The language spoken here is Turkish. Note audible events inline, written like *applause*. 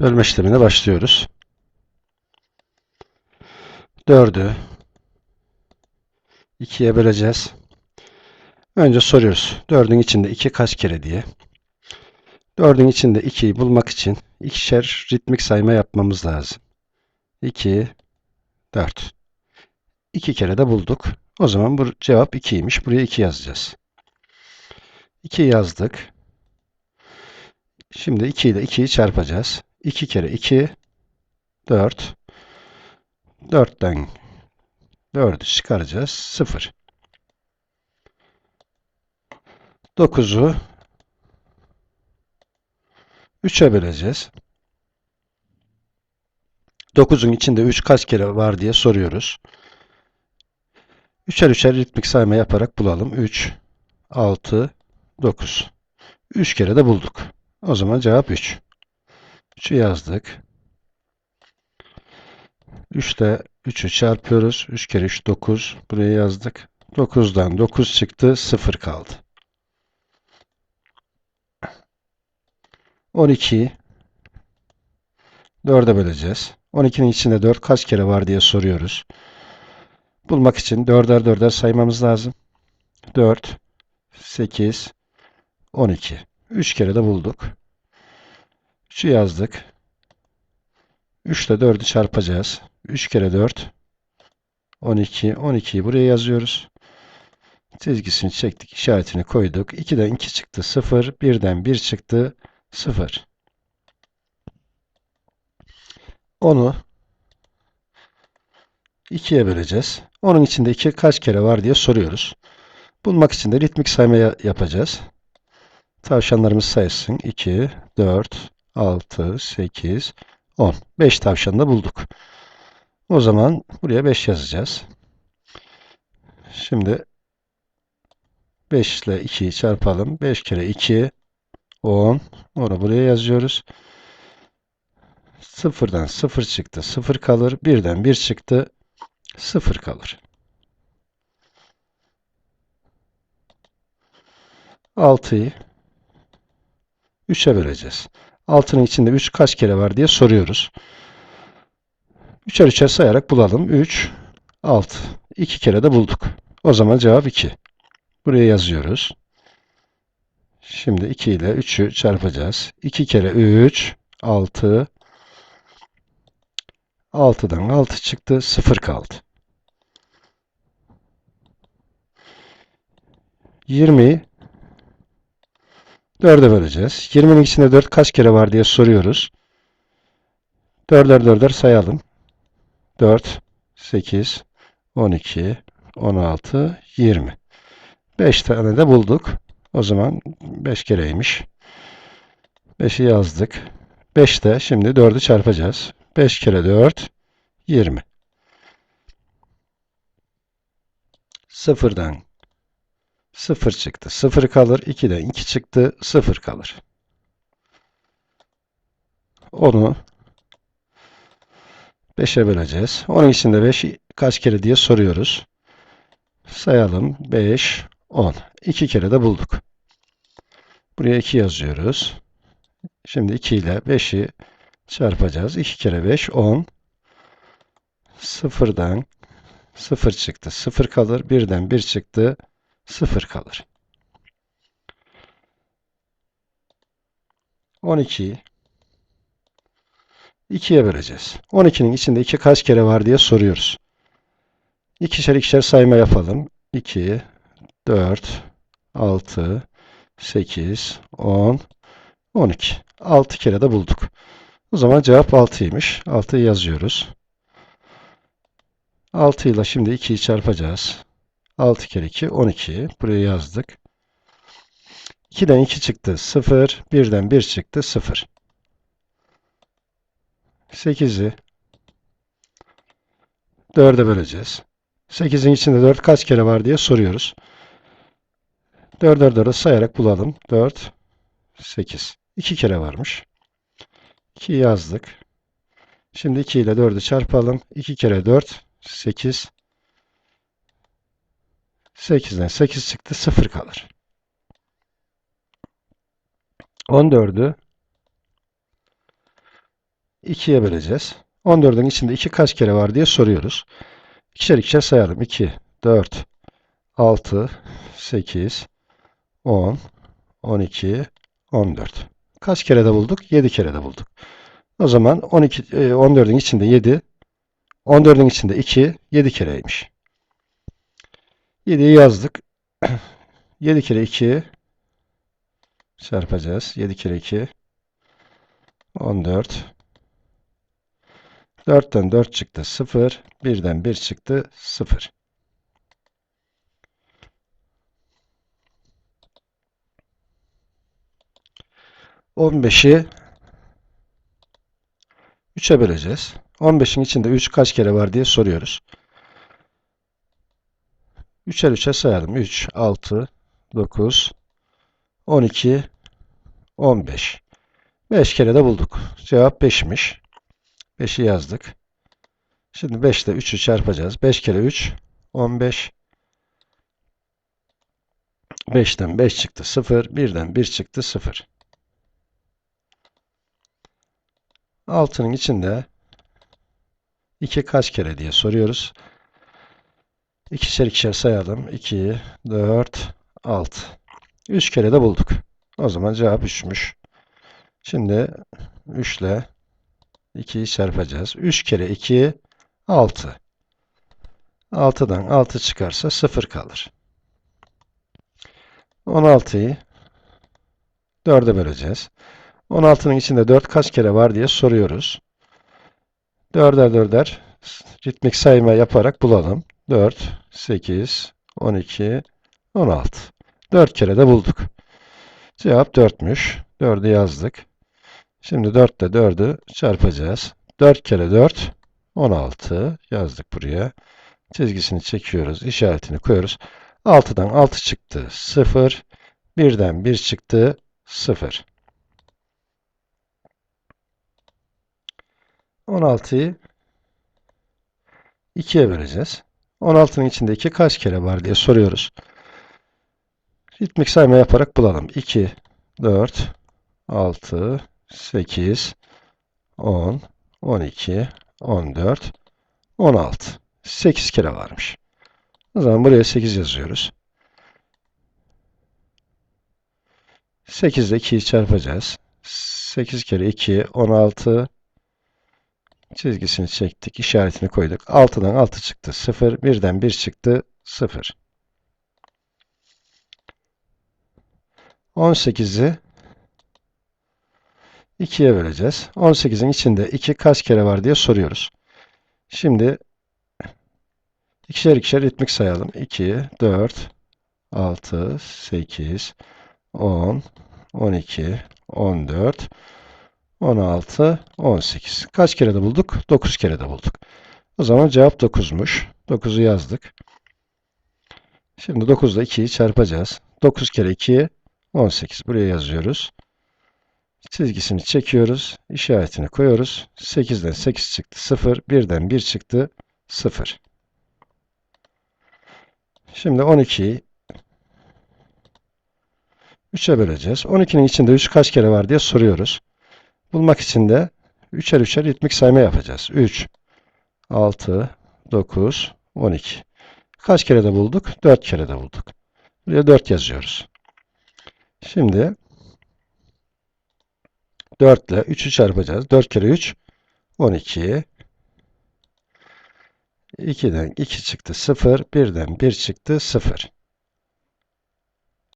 Bölme işlemine başlıyoruz. 4'ü 2'ye böleceğiz. Önce soruyoruz. 4'ün içinde 2 kaç kere diye. 4'ün içinde 2'yi bulmak için ikişer ritmik sayma yapmamız lazım. 2, 4. 2 kere de bulduk. O zaman bu cevap 2'ymiş. Buraya 2 yazacağız. 2 yazdık. Şimdi 2 ile 2'yi çarpacağız. 2 kere 2 4. 4'ten 4'ü çıkaracağız. 0. 9'u 3'e böleceğiz. 9'un içinde 3 kaç kere var diye soruyoruz. Üçer üçer ritmik sayma yaparak bulalım. 3, 6, 9. 3 kere de bulduk. O zaman cevap 3. 3'ü yazdık. 3 ile 3'ü çarpıyoruz. 3 kere 3 9. Buraya yazdık. 9'dan 9 çıktı. 0 kaldı. 12'yi 4'e böleceğiz. 12'nin içinde 4 kaç kere var diye soruyoruz. Bulmak için 4'er 4'er saymamız lazım. 4, 8, 12. 3 kere de bulduk. 3'ü yazdık. 3 ile 4'ü çarpacağız. 3 kere 4, 12. 12'yi buraya yazıyoruz. Çizgisini çektik, işaretini koyduk. 2'den 2 çıktı 0, 1'den 1 çıktı 0. Onu 2'ye böleceğiz. Onun içinde 2 kaç kere var diye soruyoruz. Bulmak için de ritmik sayma yapacağız. Tavşanlarımız sayısın. 2, 4, 6, 8, 10. 5 tavşanı da bulduk. O zaman buraya 5 yazacağız. Şimdi 5 ile 2'yi çarpalım. 5 kere 2, 10. Onu buraya yazıyoruz. 0'dan 0 çıktı. 0 kalır. 1'den 1 çıktı. 0 kalır. 6'yı 3'e böleceğiz. 6'nın içinde 3 kaç kere var diye soruyoruz. 3'er 3'er sayarak bulalım. 3, 6. 2 kere de bulduk. O zaman cevap 2. Buraya yazıyoruz. Şimdi 2 ile 3'ü çarpacağız. 2 kere 3, 6. 6'dan 6 çıktı. 0 kaldı. 20'yi 4'e böleceğiz. 20'nin içinde 4 kaç kere var diye soruyoruz. 4'er 4'er sayalım. 4, 8, 12, 16, 20. 5 tane de bulduk. O zaman 5 kereymiş. 5'i yazdık. 5 de şimdi 4'ü çarpacağız. 5 kere 4, 20. Sıfırdan 0 çıktı. 0 kalır. 2'den 2 çıktı. 0 kalır. Onu 5'e böleceğiz. Onun içinde 5 kaç kere diye soruyoruz. Sayalım. 5, 10. 2 kere de bulduk. Buraya 2 yazıyoruz. Şimdi 2 ile 5'i çarpacağız. 2 kere 5, 10. 0'dan 0 çıktı. 0 kalır. 1'den 1 çıktı. 0 kalır. 12'yi 2'ye böleceğiz. 12'nin içinde 2 kaç kere var diye soruyoruz. İkişer ikişer sayma yapalım. 2, 4, 6, 8, 10, 12. 6 kere de bulduk. O zaman cevap 6'ymış. 6'yı yazıyoruz. 6 ile şimdi 2'yi çarpacağız. 6 kere 2, 12. Buraya yazdık. 2'den 2 çıktı 0. 1'den 1 çıktı 0. 8'i 4'e böleceğiz. 8'in içinde 4 kaç kere var diye soruyoruz. 4'er 4'e sayarak bulalım. 4, 8. 2 kere varmış. 2 yazdık. Şimdi 2 ile 4'ü çarpalım. 2 kere 4, 8. 8'den 8 çıktı. 0 kalır. 14'ü 2'ye böleceğiz. 14'ün içinde 2 kaç kere var diye soruyoruz. İkişer ikişer sayalım. 2, 4, 6, 8, 10, 12, 14. Kaç kere de bulduk? 7 kere de bulduk. O zaman 12, e, 14'ün içinde 7, 14'ün içinde 2, 7 kereymiş. 7'yi yazdık. *clears throat* 7 kere 2 çarpacağız. 7 kere 2 14 4'ten 4 çıktı 0. 1'den 1 çıktı 0. On beşi 3'e böleceğiz. 15'in içinde 3 kaç kere var diye soruyoruz. 3'er 3'e sayalım. 3, 6, 9, 12, 15. 5 kere de bulduk. Cevap 5'miş. 5'i yazdık. Şimdi 5 ile 3'ü çarpacağız. 5 kere 3, 15. 5'ten 5 çıktı 0. 1'den 1 çıktı 0. 6'nın içinde 2 kaç kere diye soruyoruz. İkişer ikişer sayalım. 2, 4, 6. 3 kere de bulduk. O zaman cevap 3'müş. Şimdi 3 ile 2'yi çarpacağız. 3 kere 2, 6. 6'dan 6 çıkarsa 0 kalır. 16'yı 4'e böleceğiz. 16'nın içinde 4 kaç kere var diye soruyoruz. 4'er 4'er ritmik sayma yaparak bulalım. 4, 8, 12, 16. 4 kere de bulduk. Cevap 4'müş. 4'ü yazdık. Şimdi 4 ile 4'ü çarpacağız. 4 kere 4, 16 yazdık buraya. Çizgisini çekiyoruz. işaretini koyuyoruz. 6'dan 6 çıktı. 0. 1'den 1 çıktı. 0. 16'yı 2'ye böleceğiz. 16'nın içinde 2 kaç kere var diye soruyoruz. Ritmik sayma yaparak bulalım. 2, 4, 6, 8, 10, 12, 14, 16. 8 kere varmış. O zaman buraya 8 yazıyoruz. 8 ile 2'yi çarpacağız. 8 kere 2, 16. Çizgisini çektik, işaretini koyduk. 6'dan 6 çıktı 0, 1'den 1 çıktı 0. 18'i 2'ye böleceğiz. 18'in içinde 2 kaç kere var diye soruyoruz. Şimdi ikişer ikişer ritmik sayalım. 2, 4, 6, 8, 10, 12, 14, 16, 18. Kaç kere de bulduk? 9 kere de bulduk. O zaman cevap 9'muş. 9'u yazdık. Şimdi 9 ile 2'yi çarpacağız. 9 kere 2, 18. Buraya yazıyoruz. Çizgisini çekiyoruz. işaretini koyuyoruz. 8'den 8 çıktı 0. 1'den 1 çıktı 0. Şimdi 12'yi 3'e böleceğiz. 12'nin içinde 3 kaç kere var diye soruyoruz. Bulmak için de 3'er 3'er ritmik sayma yapacağız. 3, 6, 9, 12. Kaç kere de bulduk? 4 kere de bulduk. Buraya 4 yazıyoruz. Şimdi 4 ile 3'ü çarpacağız. 4 kere 3 12. 2'den 2 çıktı 0. 1'den 1 çıktı 0.